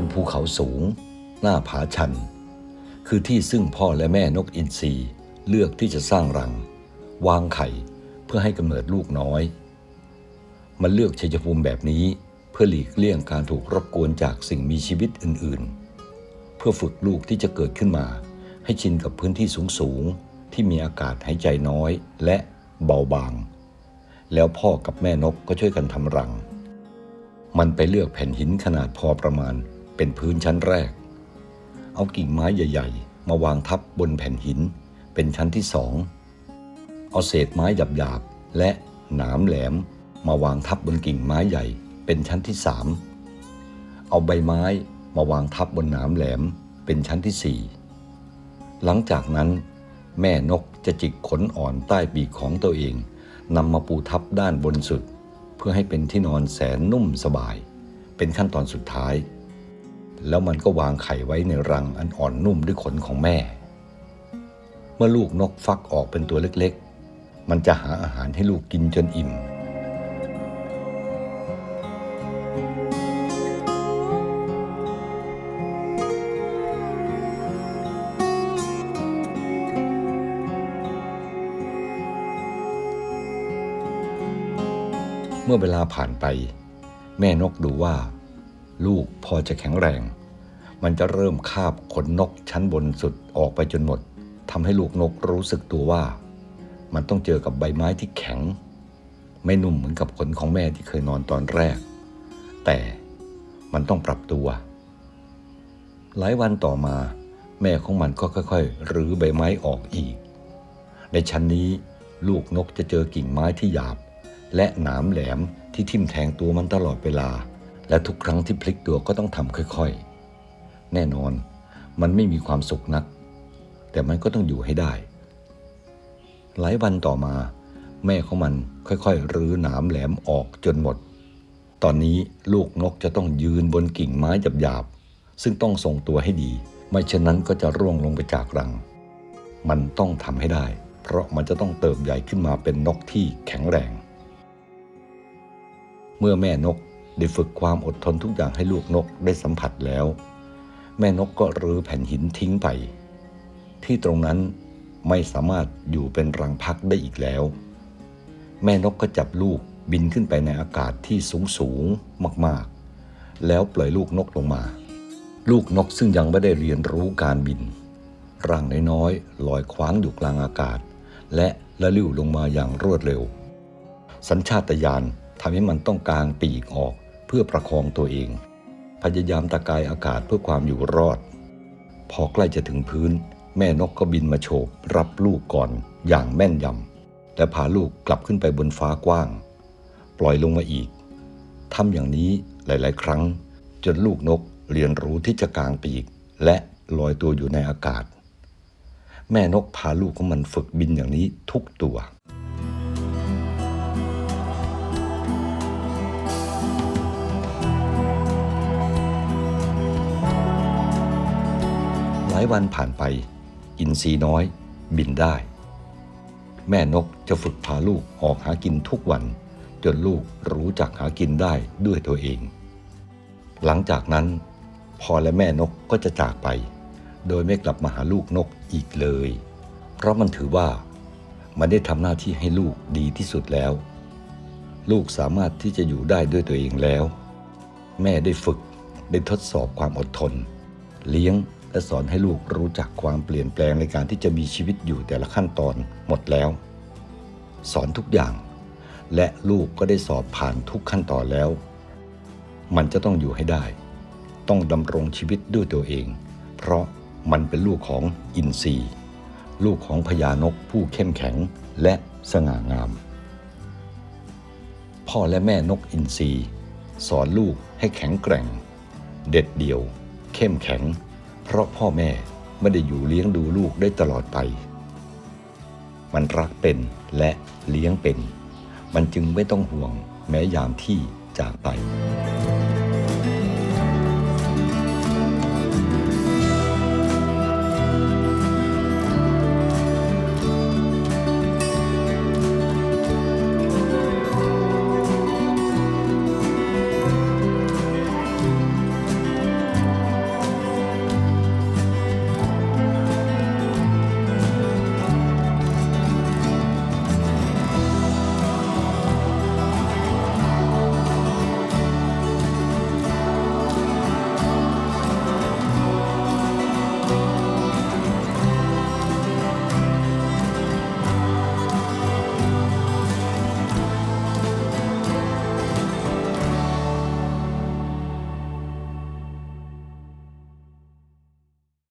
นภูเขาสูง หน้าผาชัน คือที่ซึ่งพ่อและแม่นกอินทรีเลือกที่จะสร้างรัง วางไข่เพื่อให้กำเนิดลูกน้อย มันเลือกชัยภูมิแบบนี้เพื่อหลีกเลี่ยงการถูกรบกวนจากสิ่งมีชีวิตอื่นๆ เพื่อฝึกลูกที่จะเกิดขึ้นมา ให้ชินกับพื้นที่สูงๆ ที่มีอากาศหายใจน้อยและเบาบาง แล้วพ่อกับแม่นกก็ช่วยกันทำรัง มันไปเลือกแผ่นหินขนาดพอประมาณ เป็นพื้นชั้นแรก เอากิ่งไม้ใหญ่ ๆ มาวางทับบนแผ่นหิน เป็นชั้นที่สอง เอาเศษไม้หยาบๆและหนามแหลมมาวางทับบนกิ่งไม้ใหญ่ เป็นชั้นที่สามเอาใบไม้มาวางทับบนหนามแหลมเป็นชั้นที่สี่หลังจากนั้น แม่นกจะจิกขนอ่อนใต้ปีกของตัวเองนำมาปูทับด้านบนสุด เพื่อให้เป็นที่นอนแสนนุ่มสบาย เป็นขั้นตอนสุดท้าย แล้วมันก็วางไข่ไว้ในรังอันอ่อนนุ่มด้วยขนของแม่ เมื่อลูกนกฟักออกเป็นตัวเล็กๆ มันจะหาอาหารให้ลูกกินจนอิ่ม เมื่อเวลาผ่านไป แม่นกดูว่า ลูกพอจะแข็งแรง มันจะเริ่มคาบขนนกชั้นบนสุดออกไปจนหมดทำให้ลูกนกรู้สึกตัวว่า มันต้องเจอกับใบไม้ที่แข็ง ไม่นุ่มเหมือนกับขนของแม่ที่เคยนอนตอนแรก แต่มันต้องปรับตัว หลายวันต่อมา แม่ของมันก็ค่อยๆรื้อใบไม้ออกอีก ในชั้นนี้ลูกนกจะเจอกิ่งไม้ที่หยาบ และหนามแหลมที่ทิ่มแทงตัวมันตลอดเวลา และทุกครั้งที่พลิกตัวก็ต้องทำค่อยๆ แน่นอนมันไม่มีความสุขนัก แต่มันก็ต้องอยู่ให้ได้ หลายวันต่อมา แม่ของมันค่อยๆรื้อหนามแหลมออกจนหมด ตอนนี้ลูกนกจะต้องยืนบนกิ่งไม้หยาบๆ ซึ่งต้องทรงตัวให้ดี ไม่เช่นนั้นก็จะร่วงลงไปจากรัง มันต้องทำให้ได้ เพราะมันจะต้องเติบใหญ่ขึ้นมาเป็นนกที่แข็งแรง เมื่อแม่นก ได้ฝึกความอดทนทุกอย่างให้ลูกนกได้สัมผัสแล้ว แม่นกก็รื้อแผ่นหินทิ้งไป ที่ตรงนั้นไม่สามารถอยู่เป็นรังพักได้อีกแล้ว แม่นกก็จับลูกบินขึ้นไปในอากาศที่สูงสูงมากๆ แล้วปล่อยลูกนกลงมา ลูกนกซึ่งยังไม่ได้เรียนรู้การบิน ร่างน้อยๆลอยคว้างอยู่กลางอากาศ และละลิ้วลงมาอย่างรวดเร็ว สัญชาตญาณทำให้มันต้องกางปีกออก เพื่อประคองตัวเอง พยายามตะกายอากาศเพื่อความอยู่รอด พอใกล้จะถึงพื้น แม่นกก็บินมาโฉบรับลูกก่อนอย่างแม่นยำและพาลูกกลับขึ้นไปบนฟ้ากว้าง ปล่อยลงมาอีกทำอย่างนี้หลาย ๆ ครั้ง จนลูกนกเรียนรู้ที่จะกางปีก และลอยตัวอยู่ในอากาศ แม่นกพาลูกของมันฝึกบินอย่างนี้ทุกตัวายวันผ่านไป อินทรีน้อย บินได้ แม่นกจะฝึกพาลูกออกหากินทุกวัน จนลูกรู้จักหากินได้ด้วยตัวเอง หลังจากนั้นพ่อและแม่นกก็จะจากไป โดยไม่กลับมาหาลูกนกอีกเลย เพราะมันถือว่า มันได้ทำหน้าที่ให้ลูกดีที่สุดแล้ว ลูกสามารถที่จะอยู่ได้ด้วยตัวเองแล้ว แม่ได้ฝึกได้ทดสอบความอดทน เลี้ยง และสอนให้ลูกรู้จักความเปลี่ยนแปลงในการที่จะมีชีวิตอยู่แต่ละขั้นตอนหมดแล้ว สอนทุกอย่าง และลูกก็ได้สอบผ่านทุกขั้นตอนแล้ว มันจะต้องอยู่ให้ได้ ต้องดำรงชีวิตด้วยตัวเอง เพราะมันเป็นลูกของอินทรีลูกของพญานกผู้เข้มแข็งและสง่างาม พ่อและแม่นกอินทรีสอนลูกให้แข็งแกร่ง เด็ดเดี่ยว เข้มแข็ง เพราะพ่อแม่ไม่ได้อยู่เลี้ยงดูลูกได้ตลอดไป มันรักเป็นและเลี้ยงเป็น มันจึงไม่ต้องห่วงแม้ยามที่จากไป